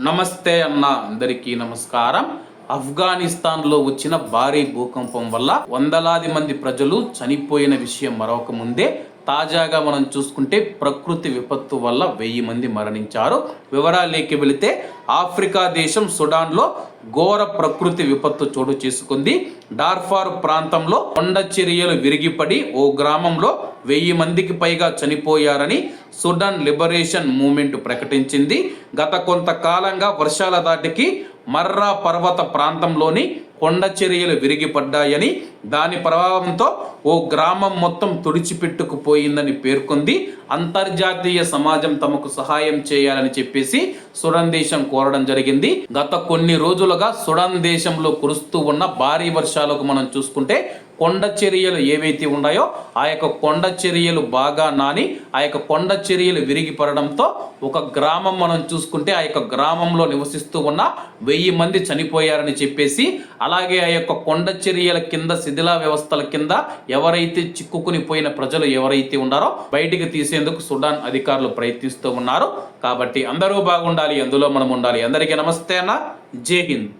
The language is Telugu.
నమస్తే అన్న అందరికీ నమస్కారం. ఆఫ్ఘనిస్తాన్లో వచ్చిన భారీ భూకంపం వల్ల వందలాది మంది ప్రజలు చనిపోయిన విషయం మరొక ముందే తాజాగా మనం చూసుకుంటే ప్రకృతి విపత్తు వల్ల వెయ్యి మంది మరణించారు. వివరాలేకి వెళితే ఆఫ్రికా దేశం సుడాన్లో ఘోర ప్రకృతి విపత్తు చోటు చేసుకుంది. డార్ఫార్ ప్రాంతంలో కొండ చర్యలు విరిగిపడి ఓ గ్రామంలో వెయ్యి మందికి పైగా చనిపోయారని సుడాన్ లిబరేషన్ మూమెంట్ ప్రకటించింది. గత కొంతకాలంగా వర్షాల దాటికి మర్రా పర్వత ప్రాంతంలోని కొండ చర్యలు విరిగిపడ్డాయని దాని ప్రభావంతో ఓ గ్రామం మొత్తం తుడిచిపెట్టుకుపోయిందని పేర్కొంది. అంతర్జాతీయ సమాజం తమకు సహాయం చేయాలని చెప్పేసి సుడన్ దేశం కోరడం జరిగింది. గత కొన్ని రోజులుగా సుడన్ దేశంలో కురుస్తూ ఉన్న భారీ వర్షాలకు మనం చూసుకుంటే కొండ చర్యలు ఏవైతే ఉన్నాయో ఆ యొక్క కొండ చర్యలు బాగా నాని ఆ యొక్క కొండ చర్యలు విరిగి పడడంతో ఒక గ్రామం మనం చూసుకుంటే ఆ యొక్క గ్రామంలో నివసిస్తూ ఉన్న వెయ్యి మంది చనిపోయారని చెప్పేసి అలాగే ఆ యొక్క కొండ చర్యల కింద శిథిల వ్యవస్థల కింద ఎవరైతే చిక్కుకుని పోయిన ప్రజలు ఎవరైతే ఉన్నారో బయటికి తీసేందుకు సుడాన్ అధికారులు ప్రయత్నిస్తూ ఉన్నారు. కాబట్టి అందరూ బాగుండాలి అందులో మనం ఉండాలి. అందరికీ నమస్తే అన్న. జై హింద్.